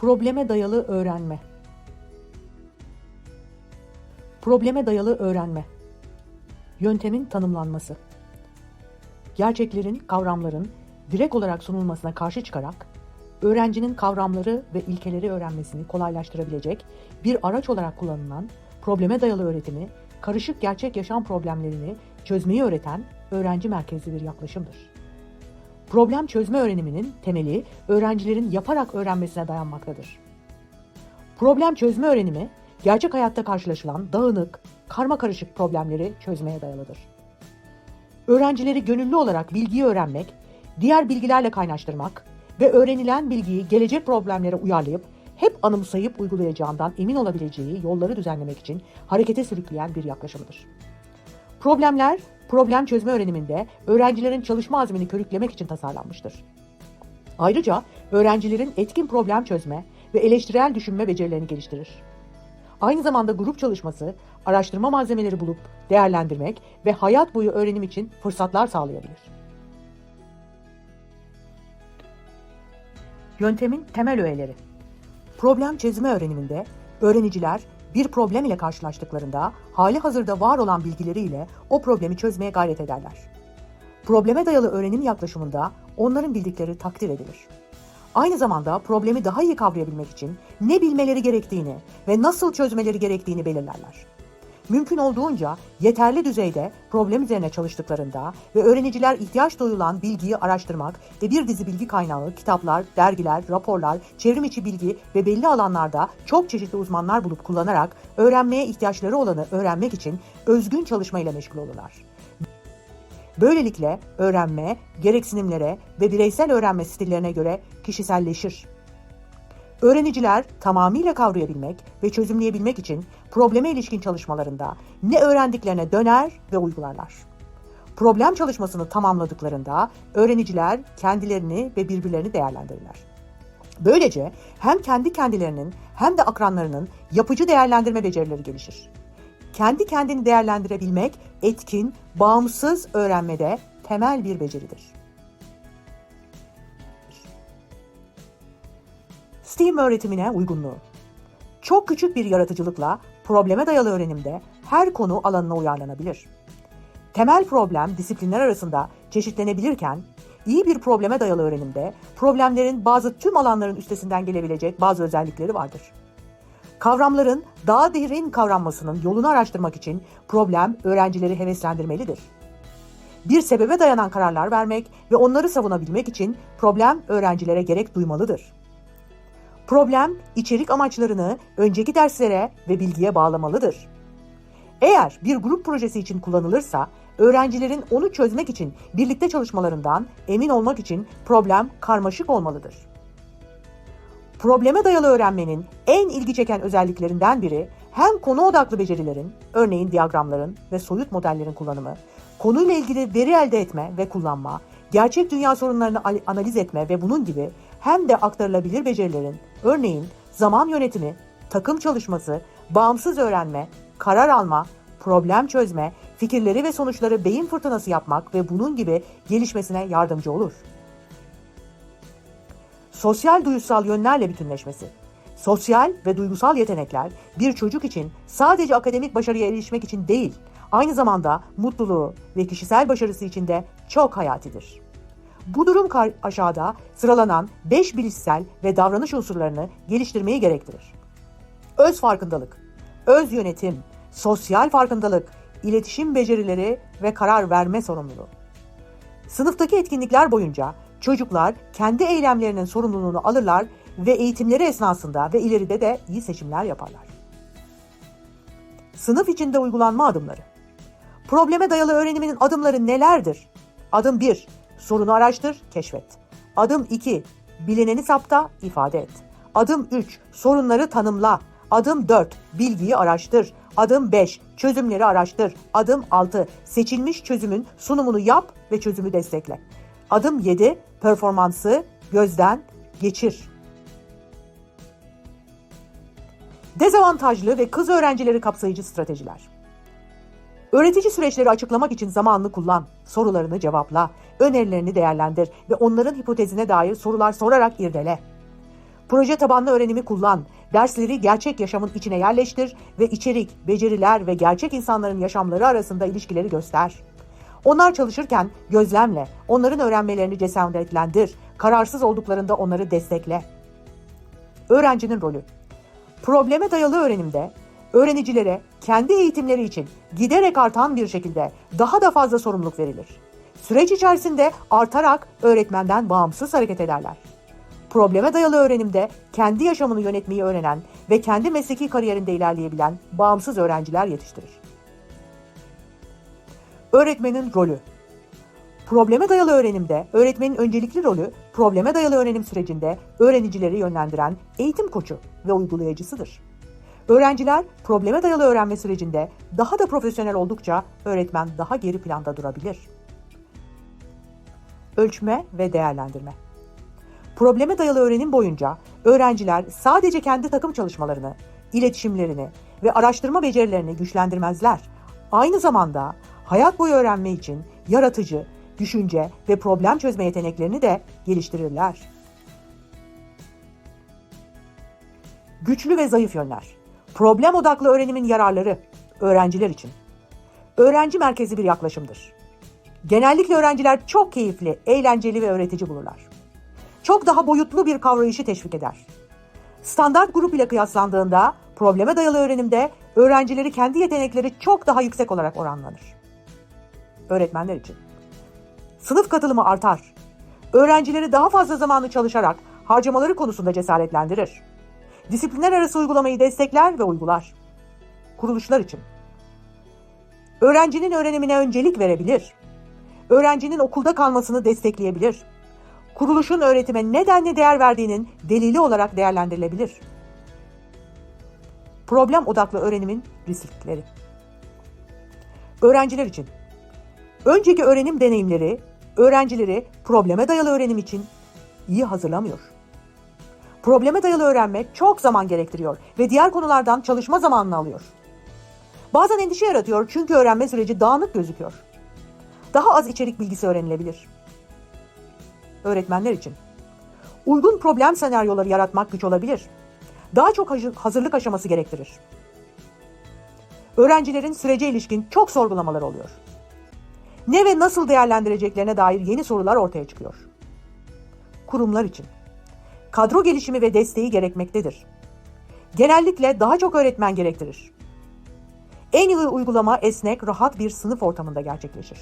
Probleme dayalı öğrenme. Probleme dayalı öğrenme. Yöntemin tanımlanması. Gerçeklerin, kavramların direkt olarak sunulmasına karşı çıkarak öğrencinin kavramları ve ilkeleri öğrenmesini kolaylaştırabilecek bir araç olarak kullanılan probleme dayalı öğretimi, karışık gerçek yaşam problemlerini çözmeyi öğreten öğrenci merkezli bir yaklaşımdır. Problem çözme öğreniminin temeli öğrencilerin yaparak öğrenmesine dayanmaktadır. Problem çözme öğrenimi gerçek hayatta karşılaşılan dağınık, karma karışık problemleri çözmeye dayalıdır. Öğrencileri gönüllü olarak bilgiyi öğrenmek, diğer bilgilerle kaynaştırmak ve öğrenilen bilgiyi gelecek problemlere uyarlayıp hep anımsayıp uygulayacağından emin olabileceği yolları düzenlemek için harekete sürükleyen bir yaklaşımdır. Problemler, problem çözme öğreniminde öğrencilerin çalışma azmini körüklemek için tasarlanmıştır. Ayrıca öğrencilerin etkin problem çözme ve eleştirel düşünme becerilerini geliştirir. Aynı zamanda grup çalışması, araştırma malzemeleri bulup değerlendirmek ve hayat boyu öğrenim için fırsatlar sağlayabilir. Yöntemin temel öğeleri. Problem çözme öğreniminde öğreniciler bir problem ile karşılaştıklarında hali hazırda var olan bilgileriyle o problemi çözmeye gayret ederler. Probleme dayalı öğrenim yaklaşımında onların bildikleri takdir edilir. Aynı zamanda problemi daha iyi kavrayabilmek için ne bilmeleri gerektiğini ve nasıl çözmeleri gerektiğini belirlerler. Mümkün olduğunca yeterli düzeyde problem üzerine çalıştıklarında ve öğreniciler ihtiyaç duyulan bilgiyi araştırmak ve bir dizi bilgi kaynağı, kitaplar, dergiler, raporlar, çevrim içi bilgi ve belli alanlarda çok çeşitli uzmanlar bulup kullanarak öğrenmeye ihtiyaçları olanı öğrenmek için özgün çalışmayla meşgul olurlar. Böylelikle öğrenme, gereksinimlere ve bireysel öğrenme stillerine göre kişiselleşir. Öğreniciler tamamıyla kavrayabilmek ve çözümleyebilmek için probleme ilişkin çalışmalarında ne öğrendiklerine döner ve uygularlar. Problem çalışmasını tamamladıklarında öğreniciler kendilerini ve birbirlerini değerlendirirler. Böylece hem kendi kendilerinin hem de akranlarının yapıcı değerlendirme becerileri gelişir. Kendi kendini değerlendirebilmek etkin, bağımsız öğrenmede temel bir beceridir. STEAM öğretimine uygunluğu. Çok küçük bir yaratıcılıkla probleme dayalı öğrenimde her konu alanına uyarlanabilir. Temel problem disiplinler arasında çeşitlenebilirken, iyi bir probleme dayalı öğrenimde problemlerin bazı tüm alanların üstesinden gelebilecek bazı özellikleri vardır. Kavramların daha derin kavranmasının yolunu araştırmak için problem öğrencileri heveslendirmelidir. Bir sebebe dayanan kararlar vermek ve onları savunabilmek için problem öğrencilere gerek duymalıdır. Problem içerik amaçlarını önceki derslere ve bilgiye bağlamalıdır. Eğer bir grup projesi için kullanılırsa, öğrencilerin onu çözmek için birlikte çalışmalarından emin olmak için problem karmaşık olmalıdır. Probleme dayalı öğrenmenin en ilgi çeken özelliklerinden biri hem konu odaklı becerilerin, örneğin diyagramların ve soyut modellerin kullanımı, konuyla ilgili veri elde etme ve kullanma, gerçek dünya sorunlarını analiz etme ve bunun gibi hem de aktarılabilir becerilerin, örneğin zaman yönetimi, takım çalışması, bağımsız öğrenme, karar alma, problem çözme, fikirleri ve sonuçları beyin fırtınası yapmak ve bunun gibi gelişmesine yardımcı olur. Sosyal duyusal yönlerle bütünleşmesi. Sosyal ve duygusal yetenekler bir çocuk için sadece akademik başarıya erişmek için değil, aynı zamanda mutluluğu ve kişisel başarısı için de çok hayatidir. Bu durum aşağıda sıralanan 5 bilişsel ve davranış unsurlarını geliştirmeyi gerektirir. Öz farkındalık, öz yönetim, sosyal farkındalık, iletişim becerileri ve karar verme sorumluluğu. Sınıftaki etkinlikler boyunca çocuklar kendi eylemlerinin sorumluluğunu alırlar ve eğitimleri esnasında ve ileride de iyi seçimler yaparlar. Sınıf içinde uygulanma adımları. Probleme dayalı öğreniminin adımları nelerdir? Adım 1. Sorunu araştır, keşfet. Adım 2. Bilineni sapta, ifade et. Adım 3. Sorunları tanımla. Adım 4. Bilgiyi araştır. Adım 5. Çözümleri araştır. Adım 6. Seçilmiş çözümün sunumunu yap ve çözümü destekle. Adım 7. Performansı gözden geçir. Dezavantajlı ve kız öğrencileri kapsayıcı stratejiler. Öğretici süreçleri açıklamak için zamanını kullan, sorularını cevapla, önerilerini değerlendir ve onların hipotezine dair sorular sorarak irdele. Proje tabanlı öğrenimi kullan. Dersleri gerçek yaşamın içine yerleştir ve içerik, beceriler ve gerçek insanların yaşamları arasında ilişkileri göster. Onlar çalışırken gözlemle, onların öğrenmelerini cesaretlendir, kararsız olduklarında onları destekle. Öğrencinin rolü Probleme dayalı öğrenimde öğrenicilere kendi eğitimleri için giderek artan bir şekilde daha da fazla sorumluluk verilir. Süreç içerisinde artarak öğretmenden bağımsız hareket ederler. Probleme dayalı öğrenimde kendi yaşamını yönetmeyi öğrenen ve kendi mesleki kariyerinde ilerleyebilen bağımsız öğrenciler yetiştirir. Öğretmenin rolü Probleme dayalı öğrenimde öğretmenin öncelikli rolü probleme dayalı öğrenim sürecinde öğrenicileri yönlendiren eğitim koçu ve uygulayıcısıdır. Öğrenciler probleme dayalı öğrenme sürecinde daha da profesyonel oldukça öğretmen daha geri planda durabilir. Ölçme ve değerlendirme. Probleme dayalı öğrenim boyunca öğrenciler sadece kendi takım çalışmalarını, iletişimlerini ve araştırma becerilerini güçlendirmezler. Aynı zamanda hayat boyu öğrenme için yaratıcı, düşünce ve problem çözme yeteneklerini de geliştirirler. Güçlü ve zayıf yönler. Problem odaklı öğrenimin yararları öğrenciler için. Öğrenci merkezi bir yaklaşımdır. Genellikle öğrenciler çok keyifli, eğlenceli ve öğretici bulurlar. Çok daha boyutlu bir kavrayışı teşvik eder. Standart grup ile kıyaslandığında probleme dayalı öğrenimde öğrencileri kendi yetenekleri çok daha yüksek olarak oranlanır. Öğretmenler için. Sınıf katılımı artar. Öğrencileri daha fazla zamanlı çalışarak harcamaları konusunda cesaretlendirir. Disiplinler arası uygulamayı destekler ve uygular. Kuruluşlar için. Öğrencinin öğrenimine öncelik verebilir. Öğrencinin okulda kalmasını destekleyebilir. Kuruluşun öğretime nedenle değer verdiğinin delili olarak değerlendirilebilir. Problem odaklı öğrenimin riskleri. Öğrenciler için. Önceki öğrenim deneyimleri öğrencileri probleme dayalı öğrenim için iyi hazırlamıyor. Probleme dayalı öğrenmek çok zaman gerektiriyor ve diğer konulardan çalışma zamanını alıyor. Bazen endişe yaratıyor çünkü öğrenme süreci dağınık gözüküyor. Daha az içerik bilgisi öğrenilebilir. Öğretmenler için. Uygun problem senaryoları yaratmak güç olabilir. Daha çok hazırlık aşaması gerektirir. Öğrencilerin sürece ilişkin çok sorgulamaları oluyor. Ne ve nasıl değerlendireceklerine dair yeni sorular ortaya çıkıyor. Kurumlar için kadro gelişimi ve desteği gerekmektedir. Genellikle daha çok öğretmen gerektirir. En iyi uygulama esnek, rahat bir sınıf ortamında gerçekleşir.